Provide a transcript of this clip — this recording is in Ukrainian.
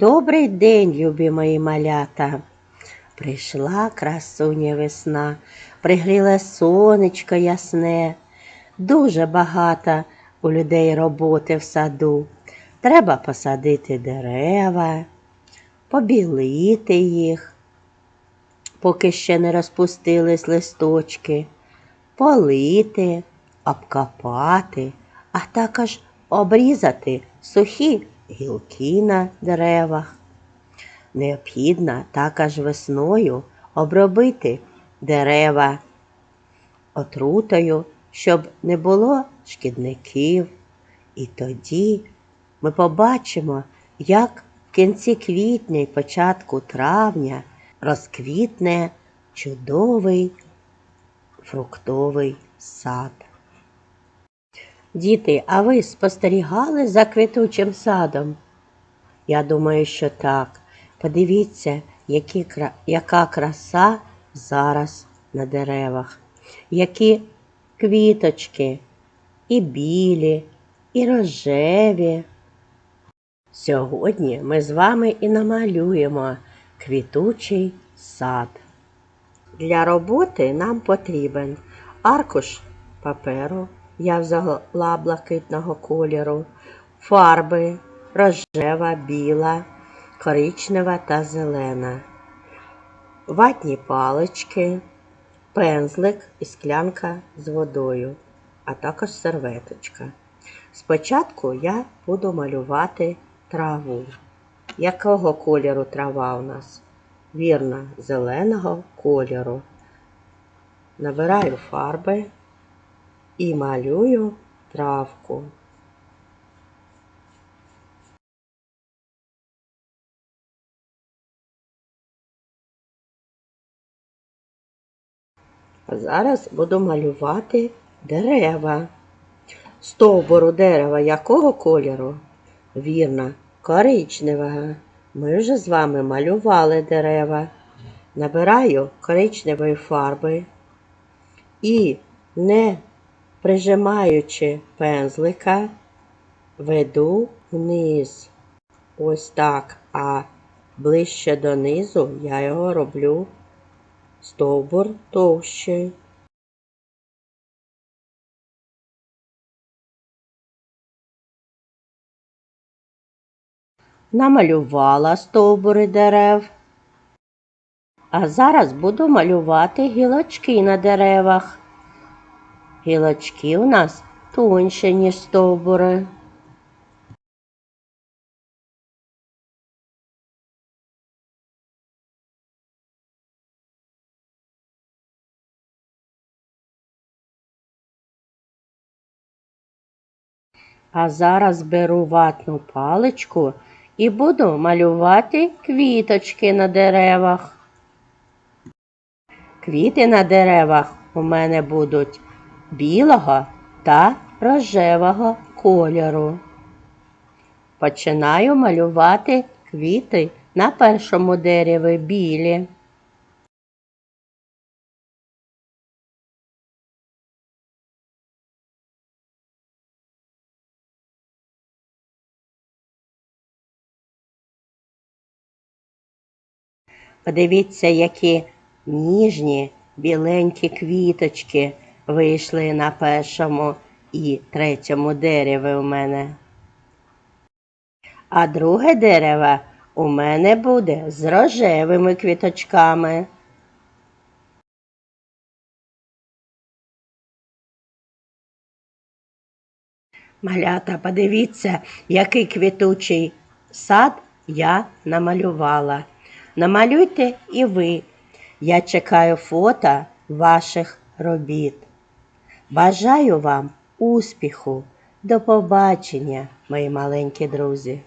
Добрий день, любі мої малята. Прийшла красуня весна, пригріле сонечко ясне. Дуже багато у людей роботи в саду. Треба посадити дерева, побілити їх, поки ще не розпустились листочки, полити, обкопати, а також обрізати сухі гілки на деревах. Необхідно також весною обробити дерева отрутою, щоб не було шкідників. І тоді ми побачимо, як в кінці квітня і початку травня розквітне чудовий фруктовий сад. Діти, а ви спостерігали за квітучим садом? Я думаю, що так. Подивіться, які, яка краса зараз на деревах, які квіточки і білі, і рожеві. Сьогодні ми з вами і намалюємо квітучий сад. Для роботи нам потрібен аркуш паперу, я взяла блакитного кольору, фарби рожева, біла, коричнева та зелена, ватні палички, пензлик і склянка з водою, а також серветочка. Спочатку я буду малювати траву. Якого кольору трава у нас? Вірно, зеленого кольору. Набираю фарби і малюю травку. Зараз буду малювати дерева. Стовбуру дерева якого кольору? Вірно, коричневого. Ми вже з вами малювали дерева. Набираю коричневої фарби і, не прижимаючи пензлика, веду вниз. Ось так, а ближче донизу я його роблю стовбур товщий. Намалювала стовбури дерев. А зараз буду малювати гілочки на деревах. Гілочки у нас тонші, ніж стовбури. А зараз беру ватну паличку і буду малювати квіточки на деревах. Квіти на деревах у мене будуть білого та рожевого кольору. Починаю малювати квіти на першому дереві білі. Подивіться, які ніжні біленькі квіточки вийшли на першому і третьому дереві у мене. А друге дерево у мене буде з рожевими квіточками. Малята, подивіться, який квітучий сад я намалювала. Намалюйте і ви. Я чекаю фото ваших робіт. Бажаю вам успіху. До побачення, мої маленькі друзі.